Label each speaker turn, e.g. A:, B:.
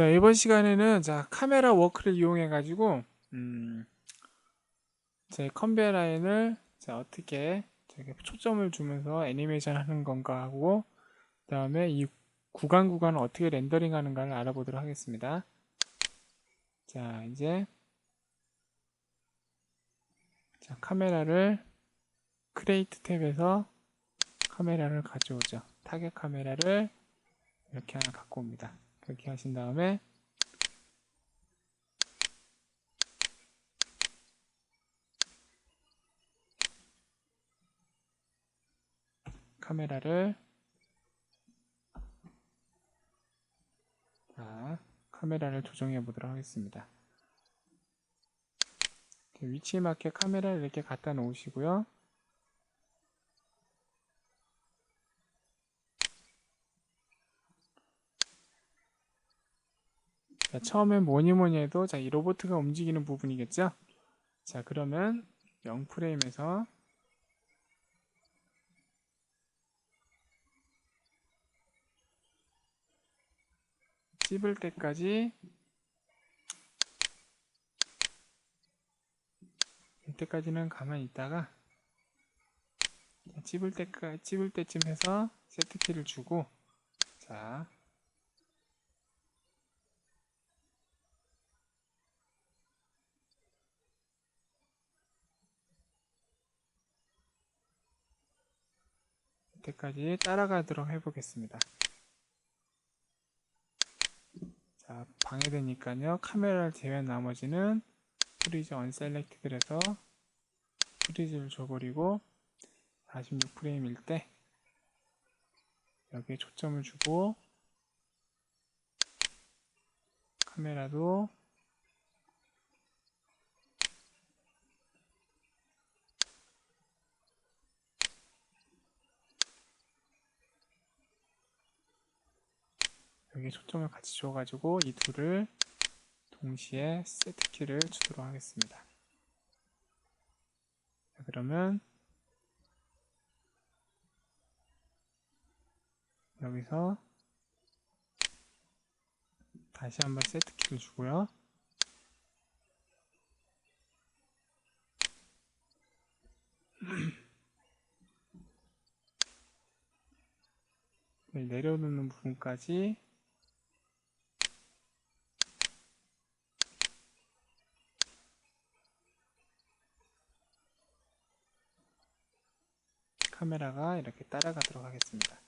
A: 자, 이번 시간에는 자, 카메라 워크를 이용해 가지고 음, 제 컨베어 라인을 자, 어떻게 초점을 주면서 애니메이션 하는 건가 하고 그 다음에 이 구간 구간을 어떻게 렌더링 하는가를 알아보도록 하겠습니다. 자, 이제 자, 카메라를 크레이트 탭에서 카메라를 가져오죠. 타겟 카메라를 이렇게 하나 갖고 옵니다. 그렇게 하신 다음에 카메라를 자, 카메라를 조정해 보도록 하겠습니다. 위치에 맞게 카메라를 이렇게 갖다 놓으시고요. 자, 처음엔 뭐니 뭐니 해도 자, 이 로보트가 움직이는 부분이겠죠? 자, 그러면 0프레임에서 찝을 때까지 이때까지는 가만히 있다가 찝을 때까 찝을 때쯤 해서 세트키를 주고 자 때까지 따라가도록 해보겠습니다. 자, 방해되니까요. 카메라를 제외한 나머지는 프리즈 언셀렉티드를 해서 프리즈를 줘버리고 46프레임일 때 여기에 초점을 주고 카메라도 여기 초점을 같이 줘가지고 이 둘을 동시에 세트 키를 주도록 하겠습니다. 자, 그러면 여기서 다시 한번 세트 키를 주고요. 내려놓는 부분까지 카메라가 이렇게 따라가도록 하겠습니다.